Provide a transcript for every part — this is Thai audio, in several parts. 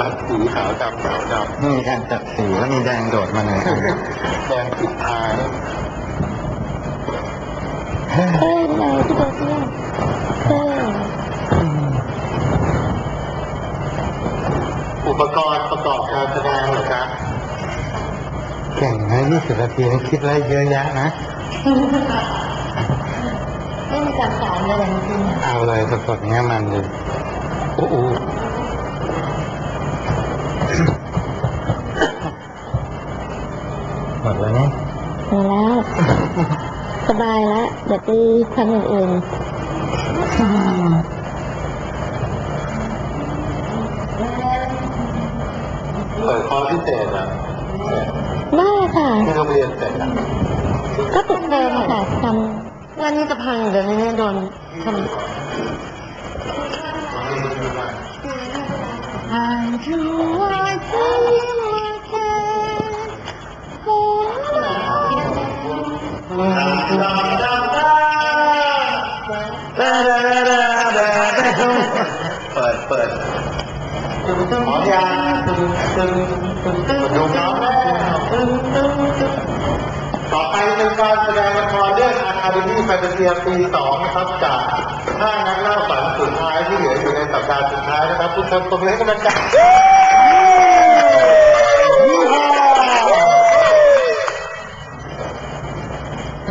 ลับสีขาวดำขาวดนี่มีการจัดสีแล้วมีแดงโดดมาเลยำแดงปิดท้ายเท่เลยพี่โดดเนี่ยเท่อุปกรณ์ประกอบการแสดงเหรอครับเก่งนะยี่สิบนาทีนี่คิดอะไรเยอะแยะนะไม่มีการสอนเลยจริงๆเอาเลยสดๆเงี้ยมันเลยโอ้โห หมดแล้วนี่มาแล้ว สบายแล้วเดี๋ยวไปทำอย่างอื่นเปิดคอร์สพิเศษอะได้ค่ะที่โรงเรียนเสร็จอะก็ติดเดิมค่ะทำวันนี้จะพังเดี๋ยวนี้โดนทำทางที่ว่ ต่อไปเป็นการแสดงละครเรื่องอาคาเดมี่แฟนตาเซียปีสองนะครับจากห้านักเล่าฝันสุดท้ายที่เหลืออยู่ในสัปดาห์สุดท้ายนะครับ ทุกคนตบมือให้กำลังใจ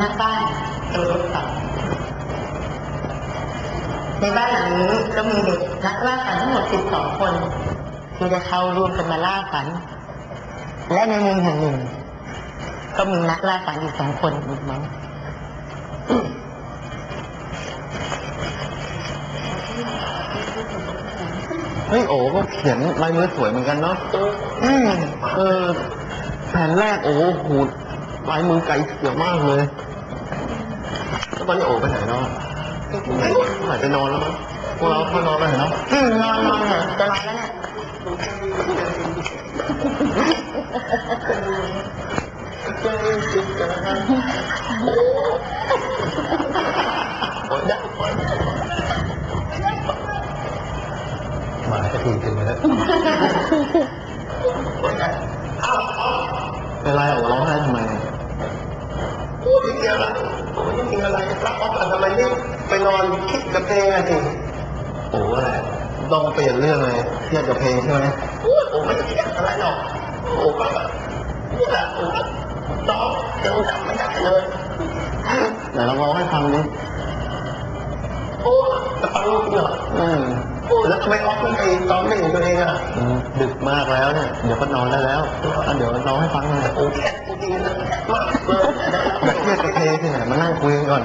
นักบ้านเอรถฝันในบ้านหลังนี้ก็มีเด็กนักล่าฝันทั้งหมด 12 คนที่จะเข้าร่วมกันมาล่าฝัน และในเมืองแห่งหนึ่ง ก็มีนักล่าฝันอยู่สองคนอีกมั้งเฮ้ยโอ้ก็เขียนลายมือสวยเหมือนกันเนาะอืมเออแผ่นแรกโอ้โหลายมือไกลเสียวมากเลยแล้วตอนนี้โอ้ไปไหนเนาะหายไปนอนแล้วมั้งพวกเราเข้านอนไปไหนเนาะอืมนอนนอนเหรอจะนอนแล้วเนี่ย หมาจะทีจริงเลยนะเป็นไรโอ้ร้องไห้ทำไมพูดนิดเดียวละโอ้ยจริงอะไรรับออฟทำไมนี่ไปนอนคิดกับเพลงอะสิโอ้อะไรต้องเปลี่ยนเรื่องเลยเครียดกับเพลงใช่ไหมโอ้ยผมไม่ได้คิดอะไรหรอก กูก็นี่แหละโอ้ร้องยังจำไม่ได้เลยไหนลองร้องให้ฟังดิโอ้จะฟังจริงเหรออืมโอ้แล้วทำไมออฟไม่ไปซ้อมเพลงของตัวเองอะดึกมากแล้วเนี่ยเดี๋ยวก็นอนได้แล้วอะเดี๋ยวร้องให้ฟังหน่อยโอ้แค่จริงๆนะมากเลยอย่เครียดกับเพลงที่ไหนมานั่งคุยกันก่อน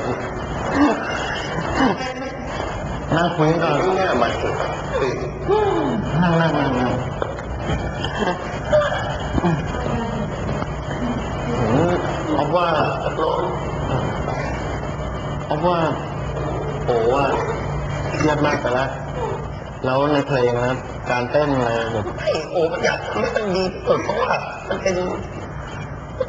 นั่งคุยกันก่อนเนี่ยมันนั่งนั่งนั่งนั่ง ผมเอาว่าตกลงเอาว่าโอ้ว่าเครียดมากไปแล้วแล้วในเพลงนะการเต้นอะไรแบบให้โอ้มันอยากทำให้มันดีที่สุดเพราะว่ามันเป็น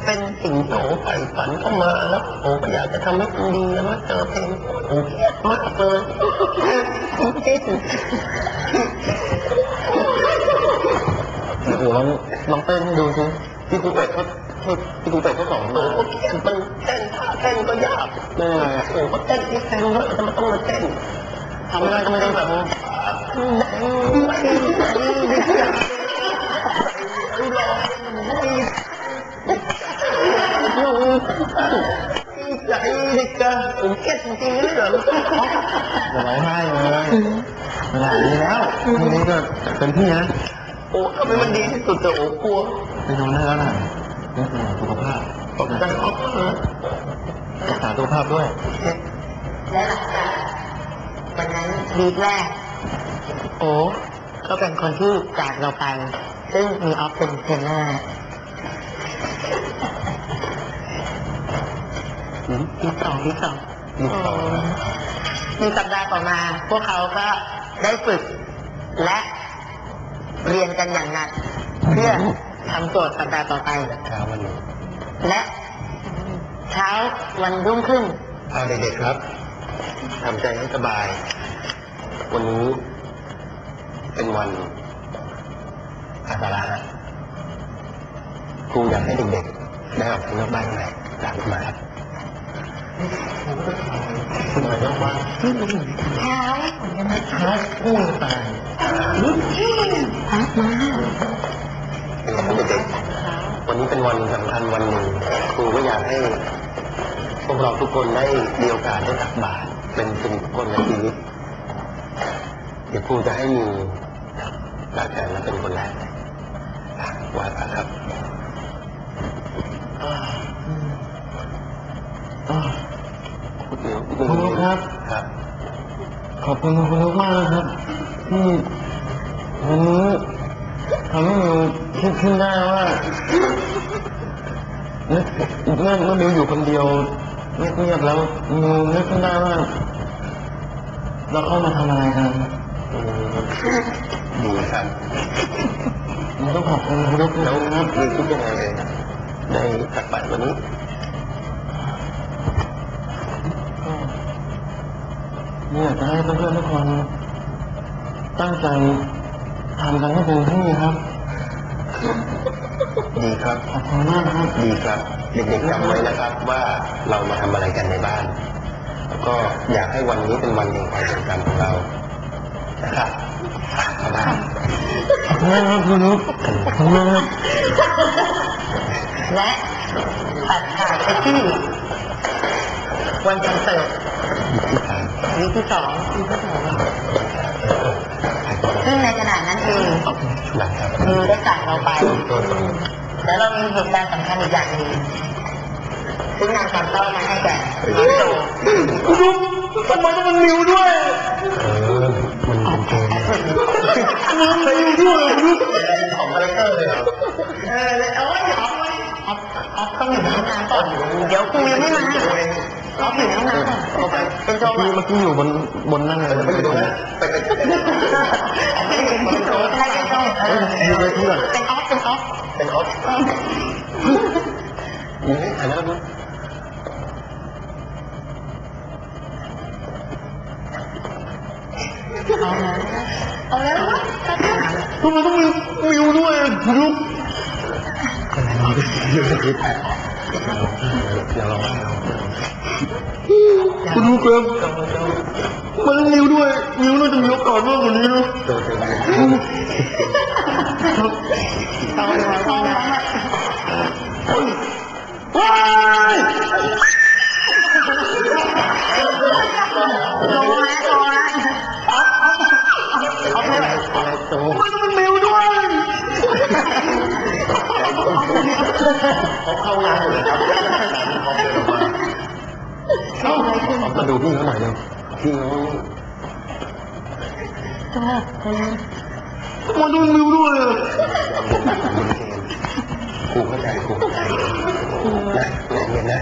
เป็นสิ่งที่โอ้ใฝ่ฝันเข้ามาแล้วโอ้ก็อยากจะทำให้มันดีแล้วมาเจอเพลงโอ้เครียดมากเลยจริง โอ้โหลองลองเต้นให้ดูสิพี่กูเป็ดเขาเขาพี่กูเป็ดเขาสอนโอ้มาก็เครียดมันเต้นท่าเต้นก็ยากเต้นยังไงอะโอ้ก็เต้นที่แฟนแล้วจะมาต้องมาเต้นทำไม่ได้ก็ไม่ต้องทำใจดิกะผมเครียดจริงๆเลยเหรออย่าร้องไห้เลยเวลานี้แล้วทีนี้ก็เป็นพี่นะ โอ้ทำไมมันดีที่สุดแต่โอ้กลัวไปนอนได้แล้วนะนี่คือสุขภาพตกใจออกมารักษาสุขภาพด้วย และหลังจากวันนั้นวีคแรก โอ้ก็เป็นคนที่จากเราไป ซึ่งมีออฟเป็นเทรนเนอร์อืมวีคสองวีคสองวีคสองในสัปดาห์ต่อมา พวกเขาก็ได้ฝึกและ เรียนกันอย่างหนัก เพื่อทำโจทย์สัปดาห์ต่อไป เช้าวันนี้และเช้าวันรุ่งขึ้น เอาเด็กๆครับทำใจให้สบาย วันนี้ เป็นวันสาระนะครูอยากให้เด็กๆได้ออกไปนอกบ้านไหนตามมาครับ คุณหน่อยนะว่าเช้าเหมือนกันนะท้าคู่ตายพักมาเป็นไงครับเด็กวันนี้เป็นวันสำคัญวันหนึ่งครูก็อยากให้พวกเราทุกคนได้มีโอกาสได้ตักบาตรเป็นสิ่งคนในชีวิตเดี๋ยวครูจะให้มีบาตรแต่ละเป็นคนแรกอะไหว้พระครับ คุณลูกครับ ครับ ขอบคุณคุณลูกมากนะครับที่วันนี้ทำให้มิวคิดขึ้นได้ว่านึกเมื่อเมื่อมิวอยู่คนเดียวเงียบๆแล้วมิวนึกขึ้นได้ว่าเราเข้ามาทำอะไรกันอืมดีครับมิวต้องขอบคุณคุณลูกแล้วนะครับมีคิดยังไงเลยได้ตักบาตรวันนี้ เนี่ยากจะให้เพื่อนๆทุกคนตั้งใจทำกันให้เต็มที่ครับ ดีครับขอบคุณมากครับดีครับเด็กๆจำไว้นะครับว่าเรามาทำอะไรกันในบ้าน แล้วก็อยากให้วันนี้เป็นวันแห่งความทรงจำของเรานะครับเข้าบ้านขอบคุณมากครับคุณลูกขอบคุณมากครับและตัดขาดไปที่วันคอนเสิร์ตที่สาม วีที่สองวีที่สองซึ่งในขณะนั้นเองมิวได้จากเราไป แล้วเรามีเหตุการณ์สำคัญอีกอย่างหนึ่งซึ่งนางสามต้ามาให้แก่นิ้วดูทำไมต้องเป็นมิวด้วยเออมันเป็นเกมมิวด้วยของคาแรคเตอร์เลยเหรอเออเอาไว้ออฟไว้ออฟออฟต้องอยู่ในห้องน้ำก่อนเดี๋ยวครูยังไม่มา ออฟอยู่ในห้องน้ำก่อนเอาไปเป็นโจเมื่อกี้เมื่อกี้อยู่บนบนนั่งเลยไม่อยู่ตรงนั้นไปไปเป็นโจใช่เป็นโจเอออยู่เลยเพื่อนเป็นออฟเป็นออฟเป็นออฟอยู่ให้ถ่ายแล้วดูเอาแล้วเอาแล้วทำไมต้องมีมิวด้วยคุณลูกอยู่ในคลิปแอบอย่าร้องไห้เรา คุณลูกครับมันต้องมิวด้วยมิวน่าจะมีโอกาสมากกว่านี้นะเจอเจอกันเอาแล้วเอาแล้วว้าย พี่เขาหน่อยเร็วพี่เขาโจเออมันต้องมิวด้วยครูเข้าใจครูเข้าใจนะเย็นนะ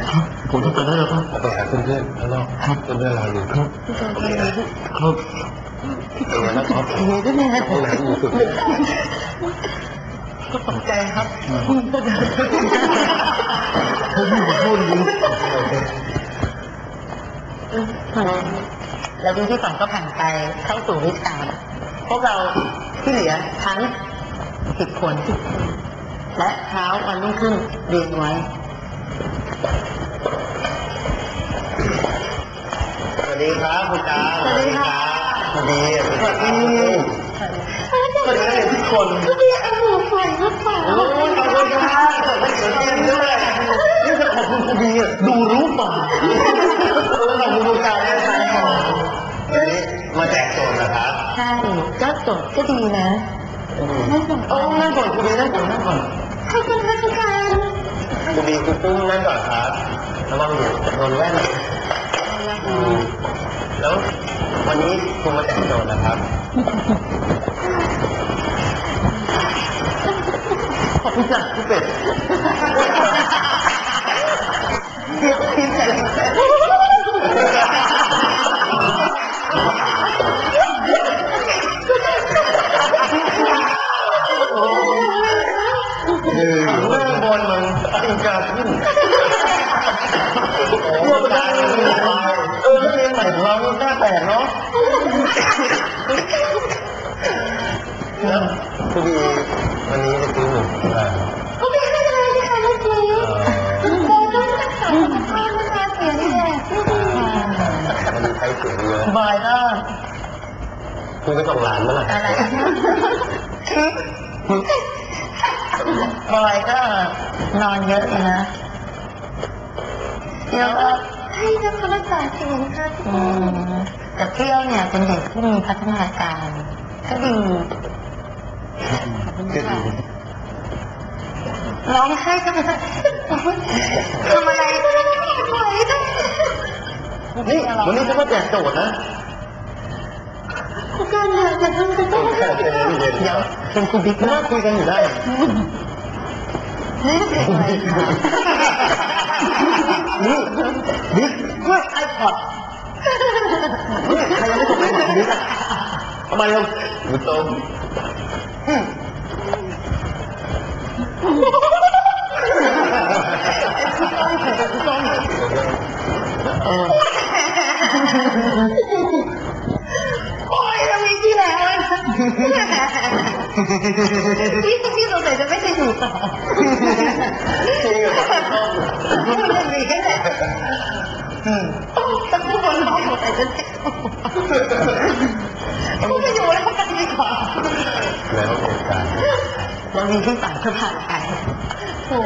ผมต้องไปได้แล้วครับไปหาเพื่อนๆข้างนอกเพื่อนๆเราอยู่ครับโอเคครับเป็นไงบ้างครับเดี๋ยวก็แม่ห้องน้ำอยู่สุดก็ตกใจครับผมอยู่กับพูดจริง แล้ววีคที่สองก็ผ่านไปเข้าสู่วีคสามพวกเราที่เหลือทั้งสิบคน และเช้าวันรุ่งขึ้นเรียนไว้สวัสดีครับคุณตาสวัสดีค่ะสวัสดีสวัสดีสวัสดีทุกคนก็มีเอาหมูฝอยมาฝากโอ้ยขอบคุณครับขอบคุณเสียงด้วยนี่จะขอบคุณครูบีอะดูรู้ป่ะขอบคุณครูการนะครับ วันนี้มาแจกโจทย์นะครับ ใช่ ก็จดก็ดีนะไม่จดโอ้นั่งก่อนครูบีนั่งก่อนนั่งก่อนขอบคุณค่ะการคุณบีคุณปุ้มนั่งก่อนครับระวังอยู่โดนแว่นแล้ววันนี้คุณมาแจกโจทย์นะครับขอบคุณจ้ะพี่เป็ดเอ ตีกาขึ้นโอ้ตายเออเพลงใหม่ของเราหน้าแปลกเนาะคุณบีวันนี้จะซื้อหมูอ่าก็ไม่ได้เลยค่ะเมื่อกี้โบต้องรักษาสุขภาพนะคะเสียนี่แหละไม่ดีค่ะวันนี้ใช้เสียงเยอะบอยก็คุณไปส่งหลานเมื่อไหร่อะไร บอยก็นอนเยอะเลยนะเที่ยวก็ให้นะคะรักษาเสียงค่ะทุกอืคนมแต่เที่ยวเนี่ยเป็นเด็กที่มีพัฒนาการ ก็ดีก็ดีร้องไห้ทำไมทำอะไรนี่วันนี้จะมาแจกโจทย์นะการอยากจะทำจะต้องแค่เย็นเย็นเดี๋ยว เป็นคุณบิ๊กน่าคุยกันอยู่ได้นี่เป็นอะไร นี่บิ๊กเฮ้ยไอพอดนี่ใครยังไม่ส่งไปบอกบิ๊กอะทำไมเราหมูต้มโอ้ยเรามีที่แล้วพี่พี่สงสัยจะไม่ได้อยู่ต่อจริงเหรอต้มมันมีแค่ไหนต้องพูดบนห้องหมดแต่จะพูดไปอยู่แล้วกันดีกว่าแล้วเหตุการณ์บางทีที่ต่างก็ผ่านไปโอ้